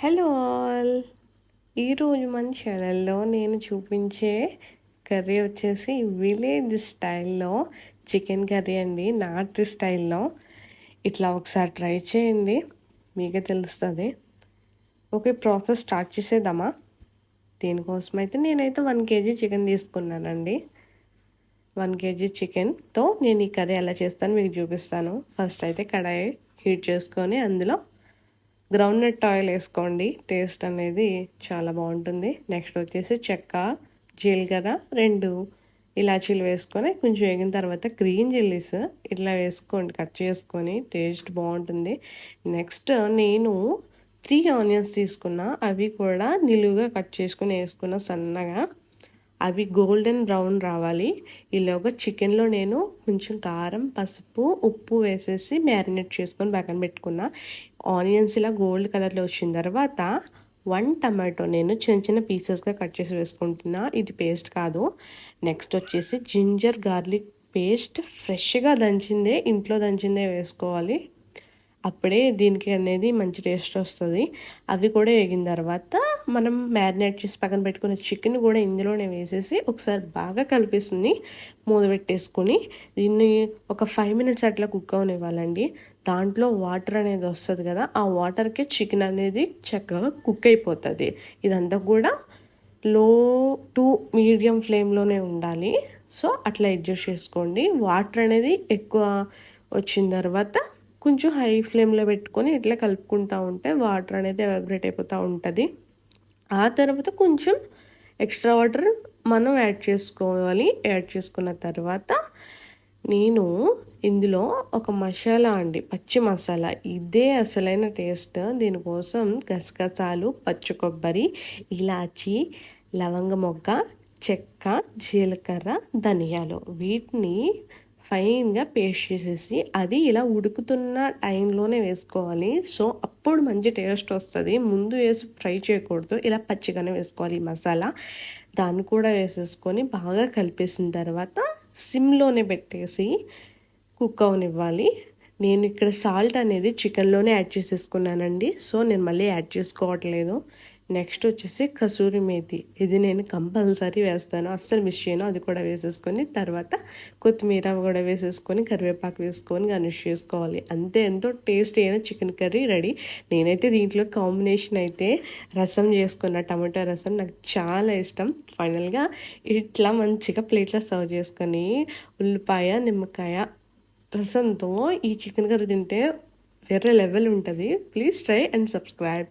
Hello all ఈరోజు మన ఛానల్లో నేను చూపించే కర్రీ వచ్చేసి విలేజ్ స్టైల్లో చికెన్ కర్రీ అండి నార్త్ స్టైల్లో. ఇట్లా ఒకసారి ట్రై చేయండి మీకే తెలుస్తుంది. ఓకే ప్రాసెస్ స్టార్ట్ చేసేద్దామా? దీనికోసం అయితే నేనైతే వన్ కేజీ చికెన్ తీసుకున్నానండి. వన్ కేజీ చికెన్తో నేను ఈ కర్రీ ఎలా చేస్తాను మీకు చూపిస్తాను. ఫస్ట్ అయితే కడాయి హీట్ చేసుకొని అందులో గ్రౌండ్ నట్ ఆయిల్ వేసుకోండి. టేస్ట్ అనేది చాలా బాగుంటుంది. నెక్స్ట్ వచ్చేసి చెక్క జీలకర్ర రెండు ఇలాచీలు వేసుకొని కొంచెం వేగిన తర్వాత గ్రీన్ చిల్లీస్ ఇట్లా వేసుకోండి. కట్ చేసుకొని టేస్ట్ బాగుంటుంది. నెక్స్ట్ నేను త్రీ ఆనియన్స్ తీసుకున్నా. అవి కూడా నిలువుగా కట్ చేసుకుని వేసుకున్న సన్నగా. అవి గోల్డెన్ బ్రౌన్ రావాలి. ఈలోగా చికెన్లో నేను కొంచెం కారం పసుపు ఉప్పు వేసేసి మ్యారినేట్ చేసుకొని పక్కన పెట్టుకున్నా. ఆనియన్స్ ఇలా గోల్డ్ కలర్లో వచ్చిన తర్వాత వన్ టమాటో నేను చిన్న చిన్న పీసెస్గా కట్ చేసి వేసుకుంటున్నా. ఇది పేస్ట్ కాదు. నెక్స్ట్ వచ్చేసి జింజర్ గార్లిక్ పేస్ట్. ఫ్రెష్గా దంచిందే ఇంట్లో దంచిందే వేసుకోవాలి. అప్పుడే దీనికి అనేది మంచి టేస్ట్ వస్తుంది. అవి కూడా వేగిన తర్వాత మనం మ్యారినేట్ చేసి పక్కన పెట్టుకున్న చికెన్ కూడా ఇందులోనే వేసేసి ఒకసారి బాగా కలిపేస్తుంది మూత పెట్టేసుకొని దీన్ని ఒక ఫైవ్ మినిట్స్ అట్లా కుక్ అవనివ్వాలండి. దాంట్లో వాటర్ అనేది వస్తుంది కదా ఆ వాటర్కి చికెన్ అనేది చక్కగా కుక్ అయిపోతుంది. ఇదంతా కూడా లో టు మీడియం ఫ్లేమ్లోనే ఉండాలి. సో అట్లా అడ్జస్ట్ చేసుకోండి. వాటర్ అనేది ఎక్కువ వచ్చిన తర్వాత కొంచెం హై ఫ్లేమ్లో పెట్టుకొని ఇట్లా కలుపుకుంటూ ఉంటే వాటర్ అనేది ఎవాబరేట్ అయిపోతూ ఉంటుంది. ఆ తర్వాత కొంచెం ఎక్స్ట్రా వాటర్ మనం యాడ్ చేసుకోవాలి. యాడ్ చేసుకున్న తర్వాత నేను ఇందులో ఒక మసాలా అండి పచ్చి మసాలా. ఇదే అసలైన టేస్ట్. దీనికోసం గసగసాలు పచ్చి కొబ్బరి ఇలాచి లవంగ మొగ్గ చెక్క జీలకర్ర ధనియాలు. వీటిని ఫైన్గా పేస్ట్ చేసేసి అది ఇలా ఉడుకుతున్న టైంలోనే వేసుకోవాలి. సో అప్పుడు మంచి టేస్ట్ వస్తుంది. ముందు వేసి ఫ్రై చేయకూడదు. ఇలా పచ్చిగానే వేసుకోవాలి మసాలా. దాన్ని కూడా వేసేసుకొని బాగా కలిపేసిన తర్వాత సిమ్లోనే పెట్టేసి కుక్ అవనివ్వాలి. నేను ఇక్కడ సాల్ట్ అనేది చికెన్లోనే యాడ్ చేసేసుకున్నానండి. సో నేను మళ్ళీ యాడ్ చేసుకోవట్లేదు. నెక్స్ట్ వచ్చేసి కసూరి మేతి. ఇది నేను కంపల్సరీ వేస్తాను. అస్సలు మిస్ చేయను. అది కూడా వేసేసుకొని తర్వాత కొత్తిమీర కూడా వేసేసుకొని కరివేపాకు వేసుకొని గనుష్ చేసుకోవాలి. అంతే ఎంతో టేస్ట్ అయిన చికెన్ కర్రీ రెడీ. నేనైతే దీంట్లో కాంబినేషన్ అయితే రసం చేసుకున్న టమాటో రసం నాకు చాలా ఇష్టం. ఫైనల్గా ఇట్లా మంచిగా ప్లేట్లో సర్వ్ చేసుకొని ఉల్లిపాయ నిమ్మకాయ రసంతో ఈ చికెన్ కర్రీ తింటే వేరే లెవెల్ ఉంటుంది. Please try and subscribe